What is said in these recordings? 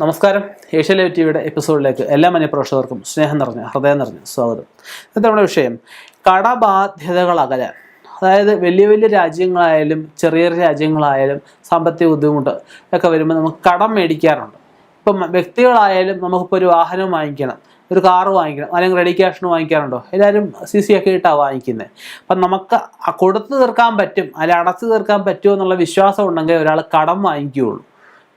നമസ്കാരം. Asia live ടിവിയുടെ എപ്പിസോഡിലേക്ക് എല്ലാ മനഃപ്രേക്ഷകർക്കും സ്നേഹം നിറഞ്ഞ ഹൃദയം നിറഞ്ഞ സ്വാഗതം. ഇന്നത്തെ നമ്മുടെ വിഷയം കടബാധ്യതകൾ അകലാൻ അതായത് വലിയ വലിയ രാജ്യങ്ങളായാലും ചെറിയ ചെറിയ രാജ്യങ്ങളായാലും സാമ്പത്തിക ബുദ്ധിമുട്ട് ഒക്കെ വരുമ്പോൾ നമുക്ക് കടം മേടിക്കാറുണ്ട്. ഇപ്പം വ്യക്തികളായാലും നമുക്കിപ്പോൾ ഒരു വാഹനം വാങ്ങിക്കണം ഒരു കാറ് വാങ്ങിക്കണം അല്ലെങ്കിൽ റെഡി ക്യാഷിന് വാങ്ങിക്കാറുണ്ടോ? എല്ലാവരും സി സി ഒക്കെ ഇട്ടാണ് വാങ്ങിക്കുന്നത് അപ്പം നമുക്ക് കൊടുത്തു തീർക്കാൻ പറ്റും അല്ലെങ്കിൽ അടച്ചു തീർക്കാൻ പറ്റുമോ എന്നുള്ള വിശ്വാസം ഉണ്ടെങ്കിൽ ഒരാൾ കടം വാങ്ങിക്കുകയുള്ളൂ.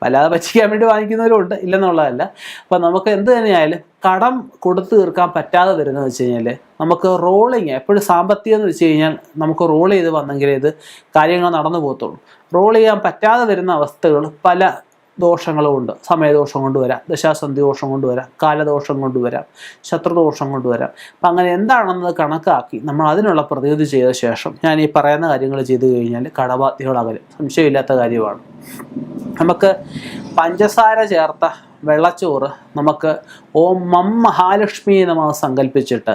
വല്ലാതെ പറ്റിക്കാൻ വേണ്ടി വാങ്ങിക്കുന്നവരുണ്ട് ഇല്ലെന്നുള്ളതല്ല. അപ്പം നമുക്ക് എന്ത് തന്നെയായാലും കടം കൊടുത്തു തീർക്കാൻ പറ്റാതെ വരുന്നത് വെച്ച് കഴിഞ്ഞാൽ നമുക്ക് റോളിങ് എപ്പോഴും സാമ്പത്തികം എന്ന് വെച്ച് കഴിഞ്ഞാൽ നമുക്ക് റോൾ ചെയ്ത് വന്നെങ്കിലേ ഇത് കാര്യങ്ങൾ നടന്നു പോകത്തുള്ളൂ. റോൾ ചെയ്യാൻ പറ്റാതെ വരുന്ന അവസ്ഥകൾ പല ദോഷങ്ങളും ഉണ്ട്. സമയദോഷം കൊണ്ടുവരാം ദശാസന്ധി ദോഷം കൊണ്ടുവരാം കാലദോഷം കൊണ്ടുവരാം ശത്രുദോഷം കൊണ്ടുവരാം അപ്പം അങ്ങനെ എന്താണെന്നത് കണക്കാക്കി നമ്മൾ അതിനുള്ള പ്രതിവിധി ചെയ്ത ശേഷം ഞാൻ ഈ പറയുന്ന കാര്യങ്ങൾ ചെയ്തു കഴിഞ്ഞാൽ കടബാധ്യകളകലും സംശയമില്ലാത്ത കാര്യമാണ്. നമുക്ക് പഞ്ചസാര ചേർത്ത വെള്ളച്ചോറ് നമുക്ക് ഓം മം മഹാലക്ഷ്മി നമ സങ്കല്പിച്ചിട്ട്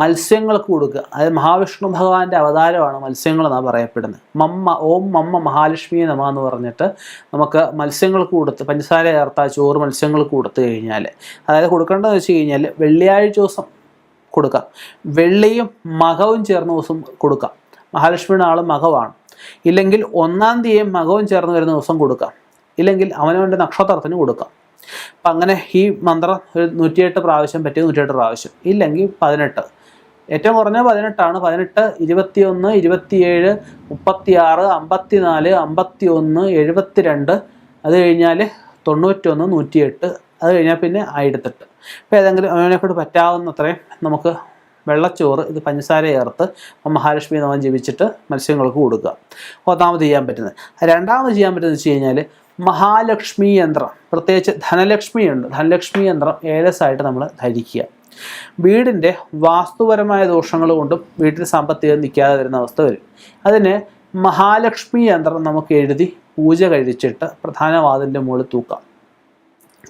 മത്സ്യങ്ങൾക്ക് കൊടുക്കുക. അതായത് മഹാവിഷ്ണു ഭഗവാന്റെ അവതാരമാണ് മത്സ്യങ്ങൾ എന്നാണ് പറയപ്പെടുന്നത്. മമ്മ ഓം മമ്മ മഹാലക്ഷ്മി നമ എന്ന് പറഞ്ഞിട്ട് നമുക്ക് മത്സ്യങ്ങൾക്ക് കൊടുത്ത് പഞ്ചസാര ചേർത്ത ചോറ് മത്സ്യങ്ങൾക്ക് കൊടുത്തു കഴിഞ്ഞാൽ അതായത് കൊടുക്കേണ്ടതെന്ന് വെച്ച് കഴിഞ്ഞാൽ വെള്ളിയാഴ്ച ദിവസം കൊടുക്കാം. വെള്ളിയും മകവും ചേർന്ന ദിവസം കൊടുക്കാം. മഹാലക്ഷ്മിയുടെ ആൾ മകവാണ്. ഇല്ലെങ്കിൽ ഒന്നാം തീയതി മകവും ചേർന്ന് വരുന്ന ദിവസം കൊടുക്കാം. ഇല്ലെങ്കിൽ അവനവന്റെ നക്ഷത്രത്തിന് കൊടുക്കാം. അപ്പം അങ്ങനെ ഈ മന്ത്രം ഒരു നൂറ്റിയെട്ട് പ്രാവശ്യം പറ്റിയ നൂറ്റിയെട്ട് പ്രാവശ്യം. ഇല്ലെങ്കിൽ പതിനെട്ട്. ഏറ്റവും കുറഞ്ഞ പതിനെട്ടാണ്. പതിനെട്ട് ഇരുപത്തിയൊന്ന് ഇരുപത്തിയേഴ് മുപ്പത്തിയാറ് ഒന്ന് എഴുപത്തിരണ്ട്. അത് കഴിഞ്ഞാൽ തൊണ്ണൂറ്റൊന്ന് നൂറ്റിയെട്ട്. അത് കഴിഞ്ഞാൽ പിന്നെ ആയിരത്തെട്ട്. ഇപ്പോൾ ഏതെങ്കിലും അവനെക്കൊണ്ട് പറ്റാവുന്നത്രയും നമുക്ക് വെള്ളച്ചോറ് ഇത് പഞ്ചസാര ചേർത്ത് മഹാലക്ഷ്മി നമൻ ജപിച്ചിട്ട് മത്സ്യങ്ങൾക്ക് കൊടുക്കുക. ഒന്നാമത് ചെയ്യാൻ പറ്റുന്നത്. രണ്ടാമത് ചെയ്യാൻ പറ്റുന്നത് വെച്ച് കഴിഞ്ഞാൽ മഹാലക്ഷ്മി യന്ത്രം. പ്രത്യേകിച്ച് ധനലക്ഷ്മി ഉണ്ട്. ധനലക്ഷ്മി യന്ത്രം ഏലസായിട്ട് നമ്മൾ ധരിക്കുക. വീടിന്റെ വാസ്തുപരമായ ദോഷങ്ങൾ കൊണ്ടും വീട്ടിൽ സാമ്പത്തികം നിൽക്കാതെ വരുന്ന അവസ്ഥ വരും. അതിന് മഹാലക്ഷ്മി യന്ത്രം നമുക്ക് എഴുതി പൂജ കഴിച്ചിട്ട് പ്രധാന വാതിന്റെ മുകളിൽ തൂക്കാം.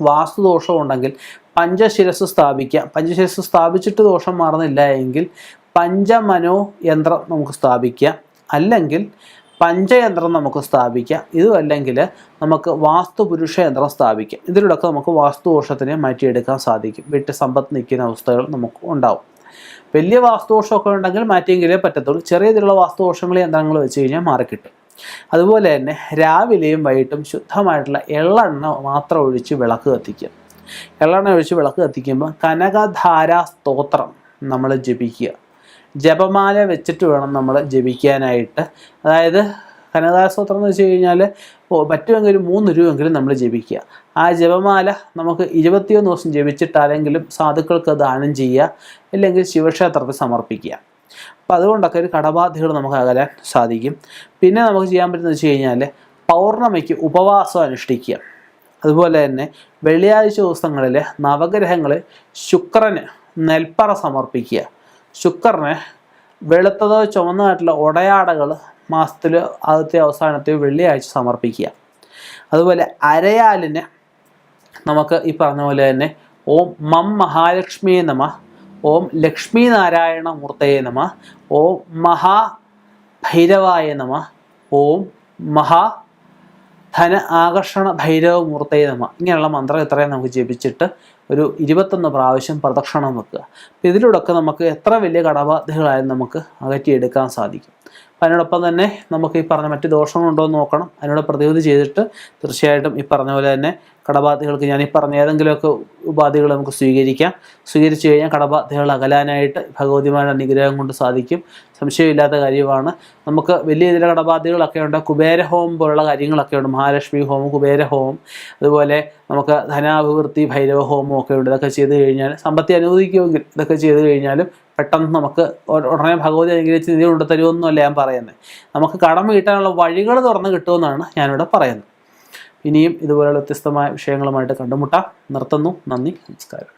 വാസ്തുദോഷം ഉണ്ടെങ്കിൽ പഞ്ചശിരസ് സ്ഥാപിക്കുക. പഞ്ചശിരസ് സ്ഥാപിച്ചിട്ട് ദോഷം മാറുന്നില്ല എങ്കിൽ പഞ്ചമനോ യന്ത്രം നമുക്ക് സ്ഥാപിക്കാം അല്ലെങ്കിൽ പഞ്ചയന്ത്രം നമുക്ക് സ്ഥാപിക്കാം. ഇതും അല്ലെങ്കിൽ നമുക്ക് വാസ്തുപുരുഷ യന്ത്രം സ്ഥാപിക്കാം. ഇതിലൂടെയൊക്കെ നമുക്ക് വാസ്തുദോഷത്തിനെ മാറ്റിയെടുക്കാൻ സാധിക്കും. വീട്ടിൽ സമ്പത്ത് നിൽക്കുന്ന അവസ്ഥകൾ നമുക്ക് ഉണ്ടാവും. വലിയ വാസ്തുദോഷമൊക്കെ ഉണ്ടെങ്കിൽ മാറ്റിയെങ്കിലേ പറ്റത്തുള്ളൂ. ചെറിയ ഇതിലുള്ള വാസ്തുദോഷങ്ങൾ യന്ത്രങ്ങൾ വെച്ച് കഴിഞ്ഞാൽ മാറിക്കിട്ടും. അതുപോലെ തന്നെ രാവിലെയും വൈകിട്ടും ശുദ്ധമായിട്ടുള്ള എള്ളെണ്ണ മാത്രം ഒഴിച്ച് വിളക്ക് കത്തിക്കുക. എള്ളെണ്ണ ഒഴിച്ച് വിളക്ക് കത്തിക്കുമ്പോൾ കനകധാരാ സ്തോത്രം നമ്മൾ ജപിക്കുക. ജപമാല വെച്ചിട്ട് വേണം നമ്മൾ ജപിക്കാനായിട്ട്. അതായത് കനകാസൂത്രം എന്ന് വെച്ച് കഴിഞ്ഞാൽ ഒരു മൂന്ന് രൂപയെങ്കിലും നമ്മൾ ജപിക്കുക. ആ ജപമാല നമുക്ക് ഇരുപത്തിയൊന്ന് ദിവസം ജപിച്ചിട്ടാലെങ്കിലും സാധുക്കൾക്ക് ദാനം ചെയ്യുക അല്ലെങ്കിൽ ശിവക്ഷേത്രത്തിൽ സമർപ്പിക്കുക. അപ്പം അതുകൊണ്ടൊക്കെ ഒരു കടബാധ്യതകൾ നമുക്ക് അകലാൻ സാധിക്കും. പിന്നെ നമുക്ക് ചെയ്യാൻ പറ്റുന്നത് വെച്ച് കഴിഞ്ഞാൽ പൗർണമിക്ക് ഉപവാസം അനുഷ്ഠിക്കുക. അതുപോലെ തന്നെ വെള്ളിയാഴ്ച ദിവസങ്ങളിൽ നവഗ്രഹങ്ങളിൽ ശുക്രന് നെൽപ്പറ സമർപ്പിക്കുക. ശുക്രന് വെളുത്തതോ ചുവന്നതായിട്ടുള്ള ഉടയാടകൾ മാസത്തിൽ ആദ്യത്തെ അവസാനത്തെ വെള്ളിയാഴ്ച സമർപ്പിക്കുക. അതുപോലെ അരയാലിന് നമുക്ക് ഈ പറഞ്ഞ പോലെ തന്നെ ഓം മം മഹാലക്ഷ്മിയെ നമ ഓം ലക്ഷ്മി നാരായണ മൂർത്തയെ നമ ഓം മഹാ ഭൈരവായ നമ ഓം മഹാ ധന ആകർഷണ ഭൈരവ മൂർത്തയെ നമ. ഇങ്ങനെയുള്ള മന്ത്രം ഇത്രയും നമുക്ക് ജപിച്ചിട്ട് ഒരു ഇരുപത്തൊന്ന് പ്രാവശ്യം പ്രദക്ഷിണം വെക്കുക. അപ്പോൾ ഇതിലൂടെയൊക്കെ നമുക്ക് എത്ര വലിയ കടബാധ്യതകളായാലും നമുക്ക് അകറ്റിയെടുക്കാൻ സാധിക്കും. അപ്പം അതിനോടൊപ്പം തന്നെ നമുക്ക് ഈ പറഞ്ഞ മറ്റ് ദോഷങ്ങളുണ്ടോ എന്ന് നോക്കണം. അതിനോട് പ്രതിവിധി ചെയ്തിട്ട് തീർച്ചയായിട്ടും ഈ പറഞ്ഞ പോലെ തന്നെ കടബാധ്യതകൾക്ക് ഞാൻ ഈ പറഞ്ഞ ഏതെങ്കിലുമൊക്കെ ഉപാധികൾ നമുക്ക് സ്വീകരിക്കാം. സ്വീകരിച്ചു കഴിഞ്ഞാൽ കടബാധ്യതകൾ അകലാനായിട്ട് ഭഗവതിമാരുടെ അനുഗ്രഹം കൊണ്ട് സാധിക്കും. സംശയമില്ലാത്ത കാര്യമാണ്. നമുക്ക് വലിയ ഇതിലെ കടബാധ്യതകളൊക്കെ ഉണ്ട്. കുബേരഹോമം പോലുള്ള കാര്യങ്ങളൊക്കെ ഉണ്ട്. മഹാലക്ഷ്മി ഹോമം കുബേരഹോമം അതുപോലെ നമുക്ക് ധനാഭിവൃത്തി ഭൈരവ ഹോമം ഒക്കെ ഉണ്ട് ഇതൊക്കെ ചെയ്ത് കഴിഞ്ഞാൽ സമ്പത്തി അനുവദിക്കുമെങ്കിൽ ഇതൊക്കെ ചെയ്ത് കഴിഞ്ഞാലും പെട്ടെന്ന് നമുക്ക് ഉടനെ ഭഗവതി അനുഗ്രഹിച്ച് നിധി കൊണ്ടു തരുമെന്നല്ല ഞാൻ പറയുന്നത് നമുക്ക് കടം വീട്ടാനുള്ള വഴികൾ തുറന്ന് കിട്ടുമെന്നാണ് ഞാനിവിടെ പറയുന്നത്. ഇനിയും ഇതുപോലുള്ള വ്യത്യസ്തമായ വിഷയങ്ങളുമായിട്ട് കണ്ടുമുട്ടാം. നിർത്തുന്നു. നന്ദി. നമസ്കാരം.